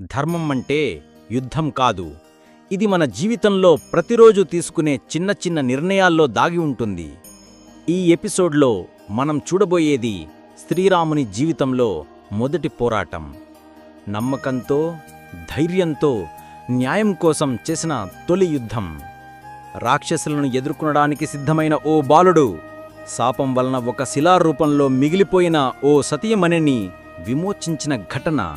ధర్మం అంటే యుద్ధం కాదు. ఇది మన జీవితంలో ప్రతిరోజు తీసుకునే చిన్న చిన్న నిర్ణయాల్లో దాగి ఉంటుంది. ఈ ఎపిసోడ్లో మనం చూడబోయేది శ్రీరాముని జీవితంలో మొదటి పోరాటం. నమ్మకంతో ధైర్యంతో న్యాయం కోసం చేసిన తొలి యుద్ధం. రాక్షసులను ఎదుర్కొనడానికి సిద్ధమైన ఓ బాలుడు శాపం వలన ఒక శిలారూపంలో మిగిలిపోయిన ఓ సతీమణిని విమోచించిన ఘటన.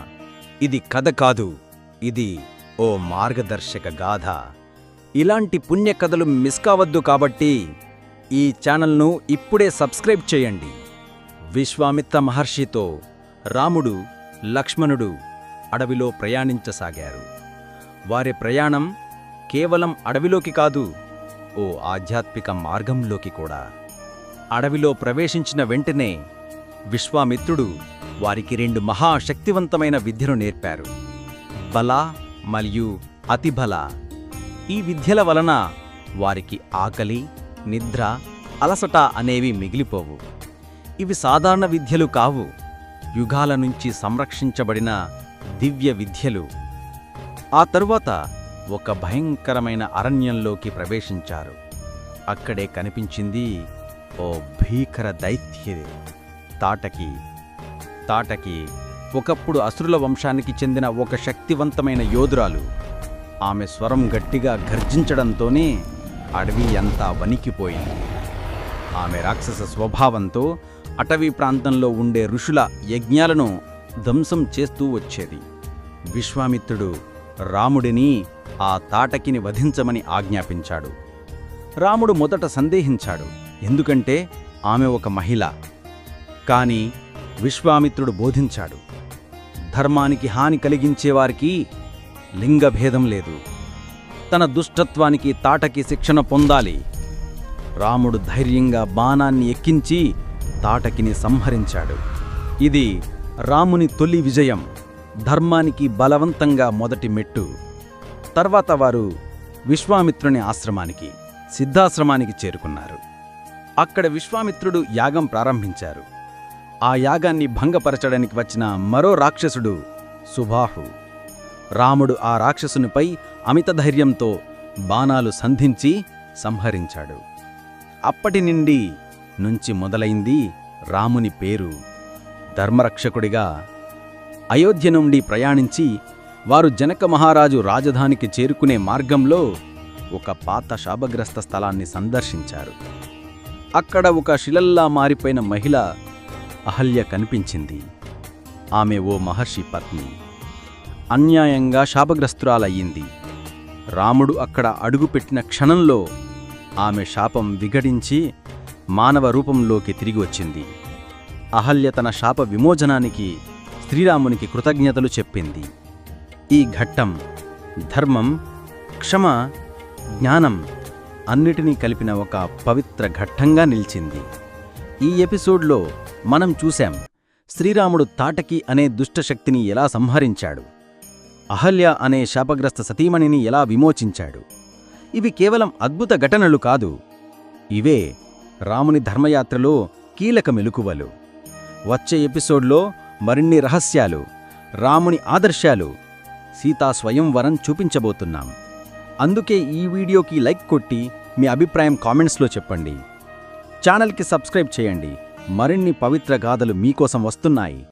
ఇది కథ కాదు ఇది ఓ మార్గదర్శక గాథ. ఇలాంటి పుణ్య కథలు మిస్ కావద్దు కాబట్టి ఈ ఛానల్ను ఇప్పుడే సబ్స్క్రైబ్ చేయండి. విశ్వామిత్ర మహర్షితో రాముడు లక్ష్మణుడు అడవిలో ప్రయాణించసాగారు. వారి ప్రయాణం కేవలం అడవిలోకి కాదు ఓ ఆధ్యాత్మిక మార్గంలోకి కూడా. అడవిలో ప్రవేశించిన వెంటనే విశ్వామిత్రుడు వారికి రెండు మహాశక్తివంతమైన విద్యను నేర్పారు. బల మరియు అతిబల. ఈ విద్యల వలన వారికి ఆకలి నిద్ర అలసట అనేవి మిగిలిపోవు. ఇవి సాధారణ విద్యలు కావు. యుగాల నుంచి సంరక్షించబడిన దివ్య విద్యలు. ఆ తరువాత ఒక భయంకరమైన అరణ్యంలోకి ప్రవేశించారు. అక్కడే కనిపించింది ఓ భీకర దైత్య. తాటకి తాటకి ఒకప్పుడు అసురుల వంశానికి చెందిన ఒక శక్తివంతమైన యోధురాలు. ఆమె స్వరం గట్టిగా గర్జించడంతోనే అడవి అంతా వణికిపోయింది. ఆమె రాక్షస స్వభావంతో అటవీ ప్రాంతంలో ఉండే ఋషుల యజ్ఞాలను ధ్వంసం చేస్తూ వచ్చేది. విశ్వామిత్రుడు రాముడిని ఆ తాటకిని వధించమని ఆజ్ఞాపించాడు. రాముడు మొదట సందేహించాడు. ఎందుకంటే ఆమె ఒక మహిళ. కానీ విశ్వామిత్రుడు బోధించాడు. ధర్మానికి హాని కలిగించేవారికి లింగభేదం లేదు. తన దుష్టత్వానికి తాటకి శిక్షణ పొందాలి. రాముడు ధైర్యంగా బాణాన్ని ఎక్కించి తాటకిని సంహరించాడు. ఇది రాముని తొలి విజయం. ధర్మానికి బలవంతంగా మొదటి మెట్టు. తర్వాత వారు విశ్వామిత్రుని ఆశ్రమానికి సిద్ధాశ్రమానికి చేరుకున్నారు. అక్కడ విశ్వామిత్రుడు యాగం ప్రారంభించారు. ఆ యాగాన్ని భంగపరచడానికి వచ్చిన మరో రాక్షసుడు సుబాహు. రాముడు ఆ రాక్షసునిపై అమిత ధైర్యంతో బాణాలు సంధించి సంహరించాడు. అప్పటి నుండి నుంచి మొదలైంది రాముని పేరు. ధర్మరక్షకుడిగా అయోధ్య నుండి ప్రయాణించి వారు జనక మహారాజు రాజధానికి చేరుకునే మార్గంలో ఒక పాత శాపగ్రస్త స్థలాన్ని సందర్శించారు. అక్కడ ఒక శిలల్లా మారిపోయిన మహిళ అహల్య కనిపించింది. ఆమె ఓ మహర్షి పత్ని. అన్యాయంగా శాపగ్రస్తురాలయ్యింది. రాముడు అక్కడ అడుగుపెట్టిన క్షణంలో ఆమె శాపం విఘటించి మానవ రూపంలోకి తిరిగి వచ్చింది. అహల్య తన శాప విమోచనానికి శ్రీరామునికి కృతజ్ఞతలు చెప్పింది. ఈ ఘట్టం ధర్మం క్షమ జ్ఞానం అన్నిటినీ కలిపిన ఒక పవిత్ర ఘట్టంగా నిలిచింది. ఈ ఎపిసోడ్లో మనం చూశాం శ్రీరాముడు తాటకి అనే దుష్టశక్తిని ఎలా సంహరించాడు. అహల్య అనే శాపగ్రస్త సతీమణిని ఎలా విమోచించాడు. ఇవి కేవలం అద్భుత ఘటనలు కాదు. ఇవే రాముని ధర్మయాత్రలో కీలక మెలుకువలు. వచ్చే ఎపిసోడ్లో మరిన్ని రహస్యాలు రాముని ఆదర్శాలు సీతా స్వయంవరం చూపించబోతున్నాం. అందుకే ఈ వీడియోకి లైక్ కొట్టి మీ అభిప్రాయం కామెంట్స్లో చెప్పండి. ఛానల్కి సబ్స్క్రైబ్ చేయండి. మరిన్ని పవిత్ర గాథలు మీకోసం వస్తున్నాయి.